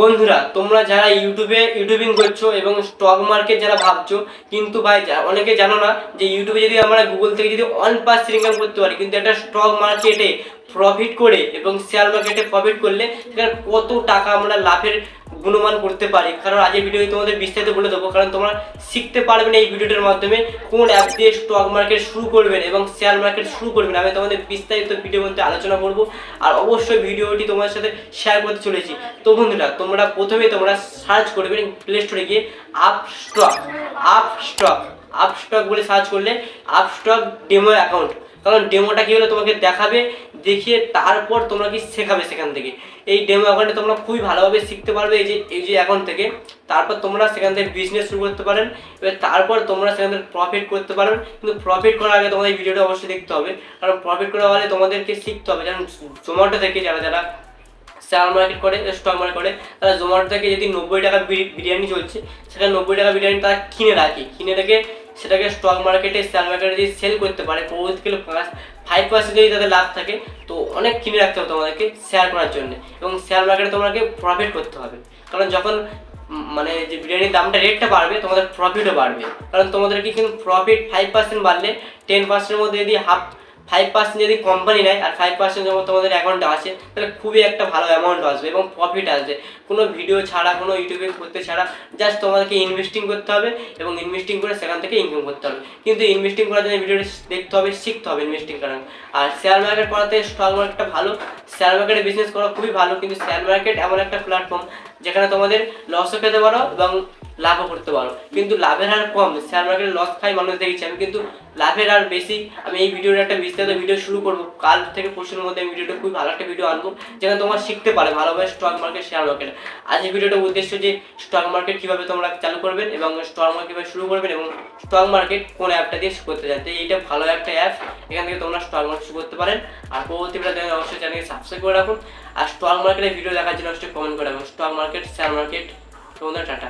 বন্ধুরা, তোমরা যারা ইউটিউবে, ইউটিউবিং করছ এবং স্টক মার্কেট যারা ভাবছ, কিন্তু ভাই অনেকে জানো না যে ইউটিউবে যদি আমরা গুগল থেকে যদি অন পাস ইনকাম করতে পারি, কিন্তু একটা স্টক মার্কেটে প্রফিট করে এবং শেয়ার মার্কেটে প্রফিট করলে, সেখানে কত টাকা আমরা লাভের গুণমান করতে পারি। কারণ আজকের ভিডিওতে তোমাদের বিস্তারিত বলে দেবো, কারণ তোমরা শিখতে পারবে না এই ভিডিওটার মাধ্যমে কোন অ্যাপ দিয়ে স্টক মার্কেট শুরু করবেন এবং শেয়ার মার্কেট শুরু করবেন। আমি তোমাদের বিস্তারিত ভিডিওর মধ্যে আলোচনা করব আর অবশ্যই ভিডিওটি তোমাদের সাথে শেয়ার করতে চলেছি। তো বন্ধুরা, তোমরা প্রথমে তোমরা সার্চ করবে প্লে স্টোরে গিয়ে Upstox Upstox Upstox বলে সার্চ করলে আপ স্টক ডেমো অ্যাকাউন্ট কারণ ডেমোটা কি হলো তোমাকে দেখাবে, দেখিয়ে তারপর তোমরা কি শেখাবে সেখান থেকে। এই ডেমো অ্যাকাউন্টে তোমরা খুবই ভালোভাবে শিখতে পারবে এই যে এই যে অ্যাকাউন্ট থেকে। তারপর তোমরা সেখান থেকে বিজনেস শুরু করতে পারেন, এবার তারপর তোমরা সেখান থেকে প্রফিট করতে পারেন কিন্তু প্রফিট করার আগে তোমাদের ভিডিওটা অবশ্যই দেখতে হবে। কারণ প্রফিট করা হলে তোমাদেরকে শিখতে হবে। যেমন জোম্যাটো থেকে যারা যারা শেয়ার মার্কেট করে স্টক মার্কেট করে, তারা জোম্যাটো থেকে যদি নব্বই টাকা বিরি- বিরিয়ানি চলছে, সেখানে নব্বই টাকা বিরিয়ানি তারা কিনে রাখে। কিনে রেখে সেটাকে স্টক মার্কেটে শেয়ার মার্কেটে যদি সেল করতে পারে পরবর্তীকালে পাঁচ ফাইভ পার্সেন্ট যদি তাদের লাভ থাকে, তো অনেক কিনে রাখতে হবে তোমাদেরকে শেয়ার করার জন্য। এবং শেয়ার মার্কেটে তোমাকে প্রফিট করতে হবে। কারণ যখন মানে যে বিরিয়ানির দামটা রেটটা বাড়বে, তোমাদের প্রফিটও বাড়বে। কারণ তোমাদেরকে কিন্তু প্রফিট ফাইভ পার্সেন্ট বাড়লে টেন পার্সেন্টের মধ্যে যদি হাফ ফাইভ পার্সেন্ট যদি কোম্পানি নেয়, আর ফাইভ পার্সেন্ট যখন তোমাদের অ্যাকাউন্টে আসে তাহলে খুবই একটা ভালো অ্যামাউন্ট আসবে এবং প্রফিট আসবে। কোনো ভিডিও ছাড়া, কোনো ইউটিউবে করতে ছাড়া জাস্ট তোমাদেরকে ইনভেস্টিং করতে হবে এবং ইনভেস্টিং করে সেখান থেকে ইনকাম করতে হবে। কিন্তু ইনভেস্টিং করার জন্য ভিডিওটা দেখতে হবে, শিখতে হবে ইনভেস্টিং করার। আর শেয়ার মার্কেট করাতে স্টক মার্কেটটা ভালো। শেয়ার মার্কেটে বিজনেস করা খুবই ভালো, কিন্তু শেয়ার মার্কেট এমন একটা প্ল্যাটফর্ম যেখানে তোমাদের লসও পেতে পারো এবং লাভও করতে পারো। কিন্তু লাভের হার কম। শেয়ার মার্কেটে লস খাই মানুষ দেখেছি। আমি কিন্তু লাভের হার বেশি। আমি এই ভিডিওর একটা বিস্তারিত ভিডিও শুরু করব। কাল থেকে পরশুর মধ্যে আমি ভিডিওটা খুব ভালো একটা ভিডিও আনব, যেখানে তোমরা শিখতে পারে ভালোভাবে স্টক মার্কেট শেয়ার মার্কেট আজ এই ভিডিওটার উদ্দেশ্য যে স্টক মার্কেট কীভাবে তোমরা চালু করবেন এবং স্টক মার্কেট কীভাবে শুরু করবেন এবং স্টক মার্কেট কোন অ্যাপটা দিয়ে করতে চান এইটা ভালো একটা অ্যাপ এখান থেকে তোমরা স্টক মার্কেট শুরু করতে পারেন। আর পরবর্তী ভিডিওতে অবশ্যই চ্যানেলকে সাবস্ক্রাইব করে রাখুন। আর স্টক মার্কেটের ভিডিও দেখার জন্য অবশ্যই কমেন্ট করে রাখুন। স্টক মার্কেট শেয়ার মার্কেট তোমাদের টাটা।